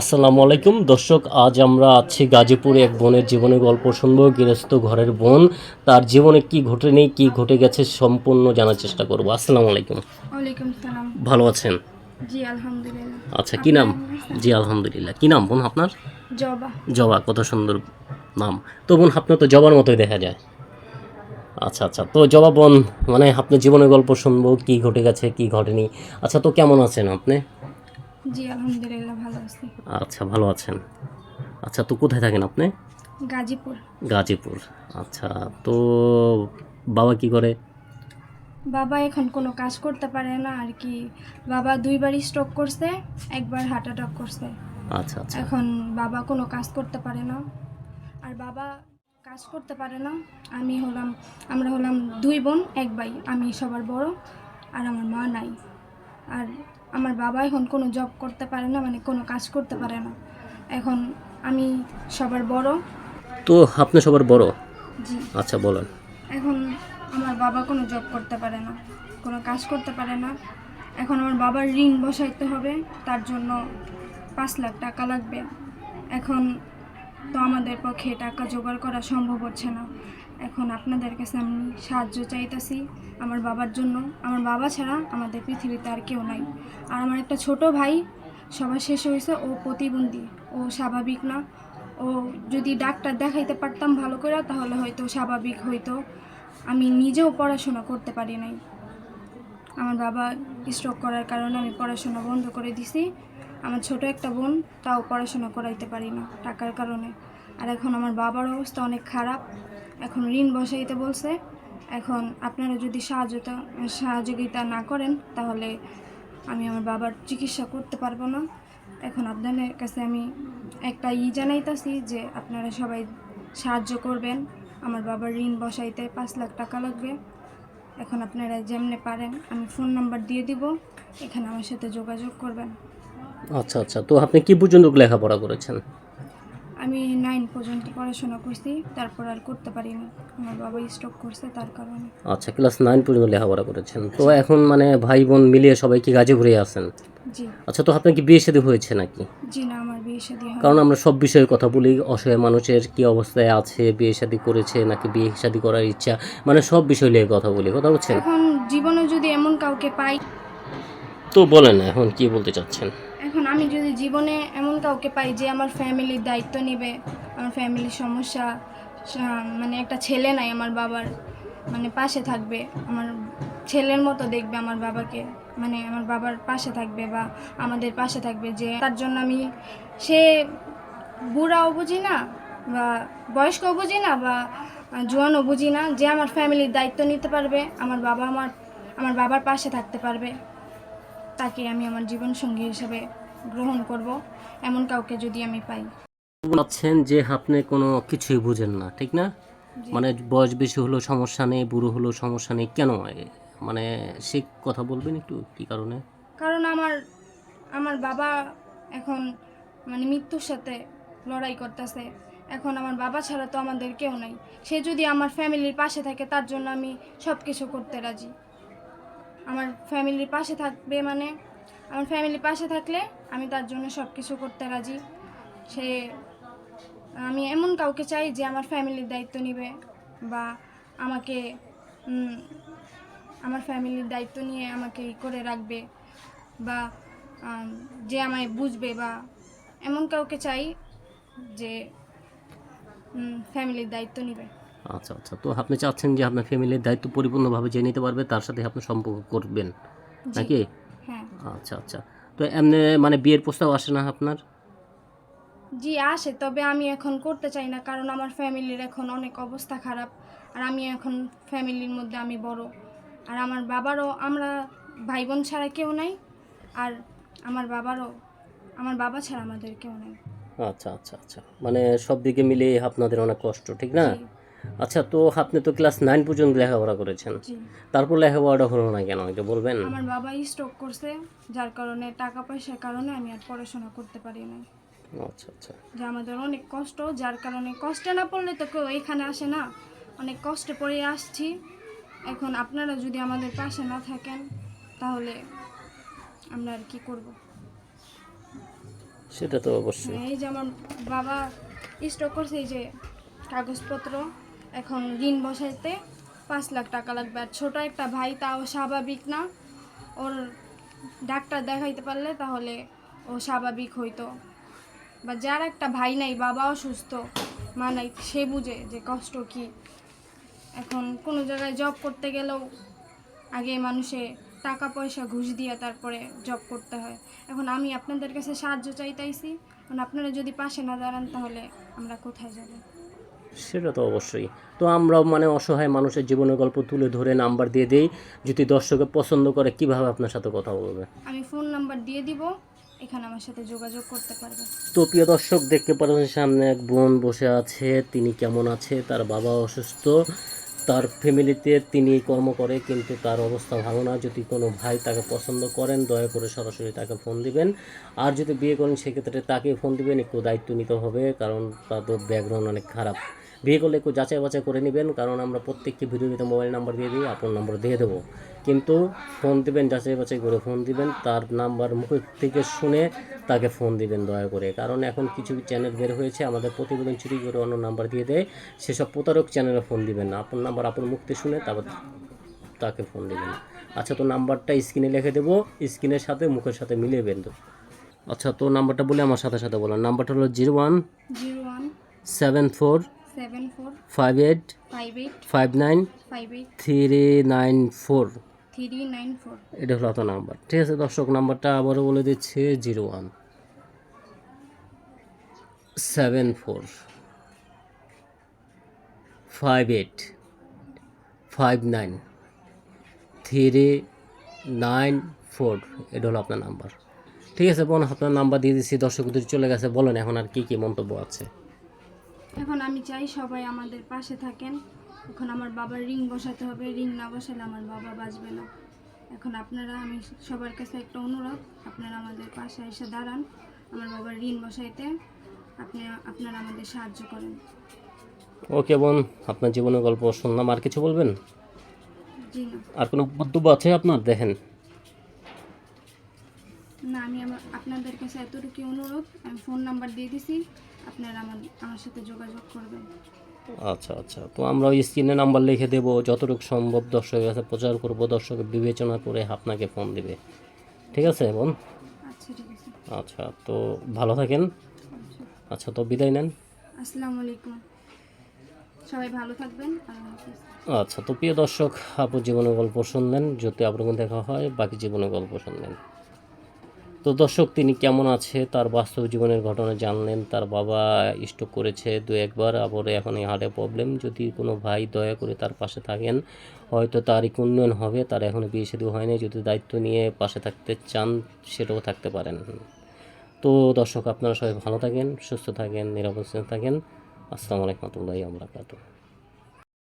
আসসালামু আলাইকুম। দর্শক আজ আমরা আছি গাজীপুরে এক বোনের জীবনের গল্প শুনব। গৃহস্থ ঘরের বোন তার জীবনে কি ঘটে নেই কি ঘটে গেছে সম্পূর্ণ জানার চেষ্টা করব। আসসালামু আলাইকুম। ওয়ালাইকুম সালাম। ভালো আছেন? জি আলহামদুলিল্লাহ। আচ্ছা কি নাম? জি আলহামদুলিল্লাহ। কি নাম বোন আপনার? জবা। জবা কত সুন্দর নাম। তো বোন আপনার তো জবার মতোই দেখা যায়। আচ্ছা আচ্ছা তো জবা বোন মানে আপনার জীবনের গল্প শুনব কি ঘটে গেছে কি ঘটেনি। আচ্ছা তো কেমন আছেন আপনি? জি আলহামদুলিল্লাহ ভালো আছি। আচ্ছা ভালো আছেন। আচ্ছা তো কোথায় থাকেন আপনি? গাজীপুর। গাজীপুর। আচ্ছা তো বাবা কি করে? বাবা এখন কোনো কাজ করতে পারে না আর কি। বাবা দুইবার স্ট্রোক করছে একবার হার্ট অ্যাটাক করছে। আচ্ছা আচ্ছা। এখন বাবা কোনো কাজ করতে পারে না। আর বাবা কাজ করতে পারে না আমি হলাম আমরা হলাম দুই বোন এক ভাই। আমি সবার বড় আর আমার মা নাই। আর আমার বাবা এখন কোনো জব করতে পারে না মানে কোনো কাজ করতে পারে না। এখন আমি সবার বড়। তো আপনি সবার বড়? জি। আচ্ছা বলেন। এখন আমার বাবা কোনো জব করতে পারে না কোনো কাজ করতে পারে না। এখন আমার বাবার ঋণ বসাইতে হবে তার জন্য পাঁচ লাখ টাকা লাগবে। এখন তো আমাদের পক্ষে টাকা জোগাড় করা সম্ভব হচ্ছে না। এখন আপনাদের কাছে আমি সাহায্য চাইতেছি আমার বাবার জন্য। আমার বাবা ছাড়া আমাদের পৃথিবীতে আর কেউ নাই। আর আমার একটা ছোট ভাই, সবার শেষে হয়েছে ও প্রতিবন্ধী। ও স্বাভাবিক না। ও যদি ডাক্তার দেখাইতে পারতাম ভালো করে তাহলে হয়তো স্বাভাবিক হইতো। আমি নিজেও পড়াশোনা করতে পারি নাই। আমার বাবা স্ট্রোক করার কারণে আমি পড়াশোনা বন্ধ করে দিছি। আমার ছোট একটা বোন, তাও পড়াশোনা করাইতে পারি না টাকার কারণে। আর এখন আমার বাবার অবস্থা অনেক খারাপ। এখন ঋণ বসাইতে বলছে। এখন আপনারা যদি সাহায্যতা, সহযোগিতা না করেন, তাহলে আমি আমার বাবার চিকিৎসা করতে পারব না। এখন আপনাদের কাছে আমি একটা ই জানাইতাছি যে আপনারা সবাই সাহায্য করবেন। আমার বাবার ঋণ বসাইতে পাঁচ লাখ টাকা লাগবে। এখন আপনারা যেমনে পারেন, আমি ফোন নাম্বার দিয়ে দিব। এখানে আমার সাথে যোগাযোগ করবেন। আচ্ছা আচ্ছা। তো আপনি কি পর্যন্ত লেখাপড়া করেছেন? আমি নাইন পর্যন্ত পড়াশোনা করছি তারপর আর করতে পারিনি আমার বাবা স্ট্রোক করছে তার কারণে। আচ্ছা ক্লাস নাইন পর্যন্ত লেখাপড়া করেছেন। তো এখন মানে ভাই বোন মিলিয়ে সবাই কি গাজীপুরে আছেন জি। আচ্ছা তো আপনার কি বিয়ে শাদী হয়েছে নাকি? জি না আমার বিয়ে শাদী হয় কারণ আমরা সব বিষয়ে কথা বলি অসহায় মানুষের কি অবস্থায় আছে বিয়ে শাদী করেছে নাকি বিয়ে শাদী করার ইচ্ছা মানে সব বিষয় নিয়ে কথা বলি কথা বলছেন? এখন জীবনে যদি এমন কাউকে পাই তো বলেন এখন কি বলতে চাচ্ছেন? আমি যদি জীবনে এমন কাউকে পাই যে আমার ফ্যামিলির দায়িত্ব নেবে, আমার ফ্যামিলির সমস্যা মানে একটা ছেলে নাই আমার বাবার মানে পাশে থাকবে, আমার ছেলের মতো দেখবে আমার বাবাকে মানে আমার বাবার পাশে থাকবে বা আমাদের পাশে থাকবে যে তার জন্য আমি সে বুড়াও বুঝি না বা বয়স্কও বুঝি না বা জোয়ানও বুঝি না যে আমার ফ্যামিলির দায়িত্ব নিতে পারবে, আমার বাবা আমার আমার বাবার পাশে থাকতে পারবে। তাকে আমি আমার জীবনসঙ্গী হিসেবে গ্রহণ করব এমন কাউকে যদি আমি পাই। বলছেন যে আপনি কোনো কিছুই বুঝেন না ঠিক না? মানে বয়স বেশি হলো সমস্যা নেই বুড়ো হলো সমস্যা নেই কেন? মানে সে কথা বলবেন একটু কি কারণে? কারণ আমার আমার বাবা এখন মানে মৃত্যুর সাথে লড়াই করতেছে। এখন আমার বাবা ছাড়া তো আমাদের কেউ নাই। সে যদি আমার ফ্যামিলির পাশে থাকে তার জন্য আমি সব কিছু করতে রাজি। আমার ফ্যামিলির পাশে থাকবে মানে আমার ফ্যামিলির পাশে থাকলে আমি তার জন্য সব কিছু করতে রাজি। সে আমি এমন কাউকে চাই যে আমার ফ্যামিলির দায়িত্ব নেবে বা আমাকে আমার ফ্যামিলির দায়িত্ব নিয়ে আমাকে ই করে রাখবে বা যে আমায় বুঝবে বা এমন কাউকে চাই যে ফ্যামিলির দায়িত্ব নেবে। আচ্ছা আচ্ছা। তো আপনি চাচ্ছেন যে আপনার ফ্যামিলির দায়িত্ব পরিপূর্ণভাবে যে নিতে পারবে তার সাথে আপনি সম্পর্ক করবেন। নাকি? আচ্ছা আচ্ছা। তো এমনি মানে বিয়ের প্রস্তাব আসে না আপনার? জি আসে তবে আমি এখন করতে চাই না কারণ আমার ফ্যামিলির এখন অনেক অবস্থা খারাপ আর আমি এখন ফ্যামিলির মধ্যে আমি বড়। আর আমার বাবারও আমরা ভাই বোন ছাড়া কেউ নাই আর আমার বাবারও আমার বাবা ছাড়া আমাদের কেউ নেই। আচ্ছা আচ্ছা আচ্ছা। মানে সব দিকে মিলে আপনাদের অনেক কষ্ট ঠিক না? আচ্ছা তো আপনি তো ক্লাস নাইন পর্যন্ত লেখাপড়া করেছেন। তারপর লেখাপড়াটা হলো না কেন? এটা বলবেন। আমার বাবা স্ট্রোক করছে যার কারণে টাকা পয়সার কারণে আমি আর পড়াশোনা করতে পারি না আচ্ছা আচ্ছা। যে আমাদের অনেক কষ্ট যার কারণে কষ্টে না পড়লে তো কেউ এখানে আসে না। অনেক কষ্টে পড়ে আসছি। এখন আপনারা যদি আমাদের পাশে না থাকেন তাহলে আমরা আর কি করব? সেটা তো অবশ্যই। এই যে আমার বাবা স্টক করছে এই যে কাগজপত্র এখন ঋণ বসাইতে পাঁচ লাখ টাকা লাগবে। আর ছোটো একটা ভাই তাও স্বাভাবিক না। ওর ডাক্তার দেখাইতে পারলে তাহলে ও স্বাভাবিক হইতো। বা যার একটা ভাই নাই বাবাও সুস্থ মা নাই, সে বুঝে যে কষ্ট কি। এখন কোনো জায়গায় জব করতে গেলেও আগে মানুষে টাকা পয়সা ঘুষ দিয়ে তারপরে জব করতে হয়। এখন আমি আপনাদের কাছে সাহায্য চাইতাইছি। এখন আপনারা যদি পাশে না দাঁড়ান তাহলে আমরা কোথায় যাব? সেটা তো অবশ্যই। তো আমরা মানে অসহায় মানুষের জীবনের গল্প তুলে ধরে নাম্বার দিয়ে দেই। যদি দর্শকে পছন্দ করে কীভাবে আপনার সাথে কথা বলবে? আমি ফোন নাম্বার দিয়ে দিব এখানে আমার সাথে যোগাযোগ করতে পারবে। তো প্রিয় দর্শক দেখতে পাচ্ছেন সামনে এক বোন বসে আছে তিনি কেমন আছে? তার বাবা অসুস্থ তার ফ্যামিলিতে তিনি কর্ম করে কিন্তু তার অবস্থা ভালো না। যদি কোনো ভাই তাকে পছন্দ করেন দয়া করে সরাসরি তাকে ফোন দিবেন। আর যদি বিয়ে করেন সেক্ষেত্রে তাকে ফোন দিবেন একটু দায়িত্ব নিতে হবে কারণ তাদের ব্যাকগ্রাউন্ড অনেক খারাপ। বিয়ে করলে একটু যাচাই বাছাই করে নেবেন কারণ আমরা প্রত্যেককে ভিডিওতে মোবাইল নাম্বার দিয়ে দিই আপনার নাম্বার দিয়ে দেবো। কিন্তু ফোন দিবেন যাচাই বাছাই করে ফোন দিবেন তার নাম্বার মুখের থেকে শুনে তাকে ফোন দিবেন দয়া করে। কারণ এখন কিছু চ্যানেল বের হয়েছে আমাদের প্রতিবেদন চুরি করে অন্য নাম্বার দিয়ে দেয় সেসব প্রতারক চ্যানেলে ফোন দিবেন না। আপনার নাম্বার আপনার মুখ থেকে শুনে তারপর তাকে ফোন দিবেন। আচ্ছা তো নাম্বারটা স্ক্রিনে লিখে দেবো স্ক্রিনের সাথে মুখের সাথে মিলিয়ে তো আচ্ছা তো নাম্বারটা বলে আমার সাথে সাথে বলেন নাম্বারটা হলো zero one zero one seven four seven four five eight five eight five nine five eight three nine four three nine four এটা হলো আপনার নাম্বার। ঠিক আছে দর্শক নাম্বারটা আবারও বলে দিচ্ছি zero one seven four five eight five nine three nine four এটা হলো আপনার নাম্বার। ঠিক আছে বোন আপনার নাম্বার দিয়ে দিচ্ছি। দর্শকদের চলে গেছে বলেন এখন আর কী কী মন্তব্য আছে। এখন আমি চাই সবাই আমাদের পাশে থাকেন। এখন আমার বাবার রিং বসাতে হবে রিং না বসালে আমার বাবা বাঁচবে না। এখন আপনারা আমি সবার কাছে একটা অনুরোধ আপনারা আমাদের পাশে এসে দাঁড়ান আমার বাবার ঋণ বসাইতে। আপনি আপনারা আমাদের সাহায্য করেন। ওকে বোন আপনার জীবনের গল্প শুনলাম আর কিছু বলবেন? জি না। আর কোনো মন্তব্য আছে আপনার? দেখেন। না আমি আমার আপনাদের কাছে এতটুকু অনুরোধ আমি ফোন নাম্বার দিয়ে দিছি। আপনারা আমার আমার সাথে যোগাযোগ করবেন। আচ্ছা আচ্ছা। তো আমরা ওই স্ক্রিনে নাম্বার লিখে দেবো যতটুকু সম্ভব দর্শকের কাছে প্রচার করব দর্শক বিবেচনা করে আপনাকে ফোন দিবে। ঠিক আছে বোন? আচ্ছা ঠিক আছে। আচ্ছা তো ভালো থাকেন। আচ্ছা তো বিদায় নেন। আসসালামু আলাইকুম। সবাই ভালো থাকবেন আচ্ছা তো প্রিয় দর্শক আপুর জীবনের গল্প শুনলেন যদি আপনার দেখা হয় বাকি জীবনের গল্প শুনলেন। তো দর্শক, তিনি কেমন আছে? তার বাস্তব জীবনের ঘটনা জানলেন, তার বাবা স্ট্রোক করেছে দু একবার, আবার এখন এই হার্টে প্রবলেম যদি কোনো ভাই দয়া করে তার পাশে থাকেন, হয়তো তার একটু উন্নয়ন হবে? তার এখনও বিয়ে শুধু হয়নি। যদি দায়িত্ব নিয়ে পাশে থাকতে চান, সেটাও থাকতে পারেন। তো দর্শক, আপনারা সবাই ভালো থাকেন, সুস্থ থাকেন, নিরাপদ থাকেন। আসসালামু আলাইকুম রহমতুল্লাহি আমরা